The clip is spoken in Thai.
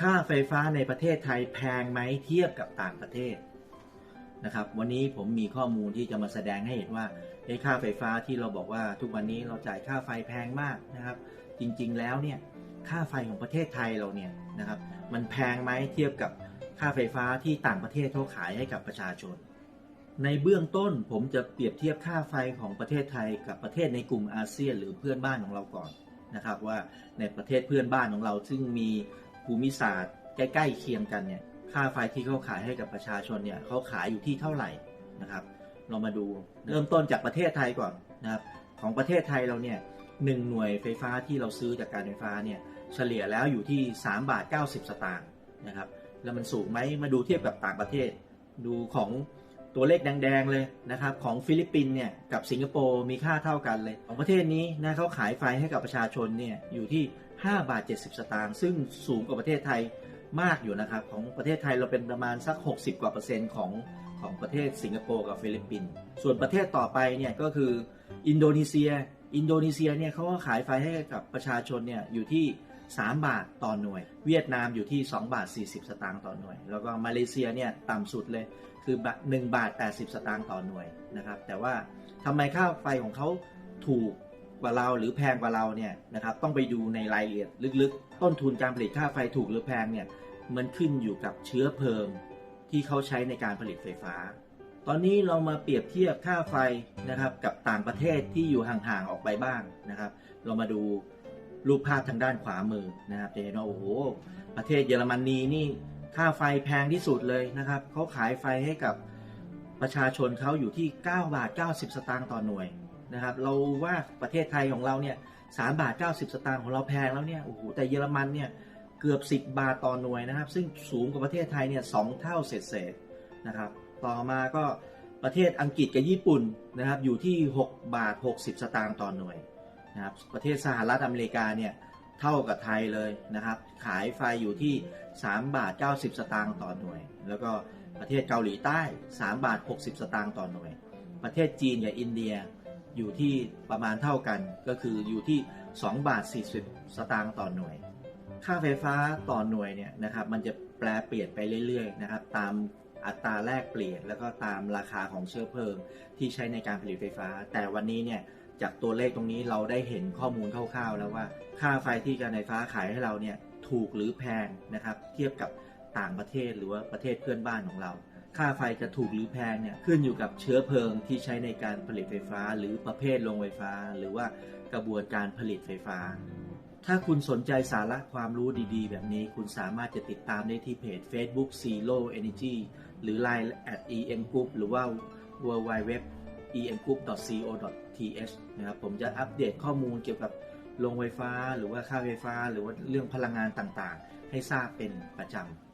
ค่าไฟฟ้าในประเทศไทยแพงไหมเทียบกับต่างประเทศนะครับ วันนี้ผมมีข้อมูลที่จะมาแสดงให้เห็นว่าไอ้ค่าไฟฟ้าที่เราบอกว่าทุกวันนี้เราจ่ายค่าไฟแพงมากนะครับ จริงๆแล้วเนี่ยค่าไฟของประเทศไทยเราเนี่ยนะครับ มันแพงไหมเทียบกับค่าไฟฟ้าที่ต่างประเทศเขาขายให้กับประชาชน ในเบื้องต้นผมจะเปรียบเทียบค่าไฟของประเทศไทยกับประเทศในกลุ่มอาเซียนหรือเพื่อนบ้านของเราก่อนนะครับว่าในประเทศเพื่อนบ้านของเราซึ่งมี ภูมิศาสตร์ ใกล้ๆเคียงกันเนี่ยค่าไฟที่เขาขายให้กับประชาชนเนี่ยเขาขายอยู่ที่เท่าไหร่นะครับ เรามาดูเริ่มต้นจากประเทศไทยก่อนนะครับของประเทศไทยเราเนี่ยหนึ่งหน่วยไฟฟ้าที่เราซื้อจากการไฟฟ้าเนี่ยเฉลี่ยแล้วอยู่ที่ 3 บาท 90 สตางค์นะครับแล้วมันสูงไหมมาดูเทียบกับต่างประเทศ ดูของ ตัวเลขแดงๆเลยนะครับของฟิลิปปินส์เนี่ยกับสิงคโปร์มีค่าเท่ากันเลย ของประเทศนี้นะเขาขายไฟให้กับประชาชนเนี่ยอยู่ที่ 5 บาท 70 สตางค์ซึ่งสูงกว่าประเทศไทยมากอยู่นะครับ ของประเทศไทยเราเป็นประมาณสัก 60 กว่าเปอร์เซ็นต์ของของประเทศสิงคโปร์กับฟิลิปปินส์ส่วนประเทศต่อไปเนี่ยก็คืออินโดนีเซีย อินโดนีเซียเนี่ยเขาก็ขายไฟให้กับประชาชนเนี่ยอยู่ที่ 3 บาทต่อหน่วย เวียดนามอยู่ที่ 2 บาท 40 สตางค์ต่อหน่วย แล้วก็มาเลเซียเนี่ยต่ำสุดเลยคือ 1 บาท 80 สตางค์ต่อหน่วยนะครับ แต่ว่าทำไมค่าไฟของเขาถูกกว่าเราหรือแพงกว่าเราเนี่ยนะครับต้องไปดูในรายละเอียดลึกๆ ต้นทุนการผลิตค่าไฟถูกหรือแพงเนี่ยมันขึ้นอยู่กับเชื้อเพลิงที่เขาใช้ในการผลิตไฟฟ้า ตอนนี้เรามาเปรียบเทียบค่าไฟนะครับกับต่างประเทศที่อยู่ห่างๆออกไปบ้างนะครับ เรามาดู รูปภาพทางด้านขวามือนะครับจะเห็นว่าโอ้โห ประเทศเยอรมนีนี่ค่าไฟแพงที่สุดเลยนะครับเขาขายไฟให้กับประชาชนเขาอยู่ที่ 9 บาท 90 สตางค์ต่อหน่วยนะครับ เราว่าประเทศไทยของเราเนี่ย3บาท 90 สตางค์ของเราแพงแล้วเนี่ยโอ้โหแต่เยอรมันเนี่ยเกือบ 10 บาทต่อหน่วยนะครับ ซึ่งสูงกว่าประเทศไทยเนี่ยสเท่าเศษๆนะครับ ต่อมาก็ประเทศอังกฤษกับญี่ปุ่นนะครับอยู่ที่ 6 บาท 60 สตางค์ต่อหน่วย นะครับประเทศสหรัฐอเมริกาเนี่ยเท่ากับไทยเลยนะครับ ขายไฟอยู่ที่ 3 บาท 90 สตางค์ต่อหน่วย แล้วก็ประเทศเกาหลีใต้ 3 บาท 60 สตางค์ต่อหน่วย ประเทศจีนกับอินเดียอยู่ที่ประมาณเท่ากันก็คืออยู่ที่ 2 บาท 40 สตางค์ต่อหน่วย ค่าไฟฟ้าต่อหน่วยเนี่ยนะครับมันจะแปลเปลี่ยนไปเรื่อยๆนะครับตาม อัตราแลกเปลี่ยน แล้วก็ตามราคาของเชื้อเพลิงที่ใช้ในการผลิตไฟฟ้า แต่วันนี้เนี่ยจากตัวเลขตรงนี้เราได้เห็นข้อมูลคร่าวๆแล้วว่า ค่าไฟที่การไฟฟ้าขายให้เราเนี่ยถูกหรือแพงนะครับ เทียบกับต่างประเทศหรือว่าประเทศเพื่อนบ้านของเรา ค่าไฟจะถูกหรือแพงเนี่ยขึ้นอยู่กับเชื้อเพลิงที่ใช้ในการผลิตไฟฟ้า หรือประเภทโรงไฟฟ้า หรือว่ากระบวนการผลิตไฟฟ้า ถ้าคุณสนใจสาระความรู้ดีๆ แบบนี้คุณสามารถจะติดตามได้ที่เพจ Facebook Zero Energy หรือ Line at em group หรือว่า w w w emgroup.co.th นะครับผมจะอัปเดตข้อมูลเกี่ยวกับโรงไฟฟ้า หรือว่าค่าไฟฟ้า หรือว่าเรื่องพลังงานต่างๆ ให้ทราบเป็นประจำ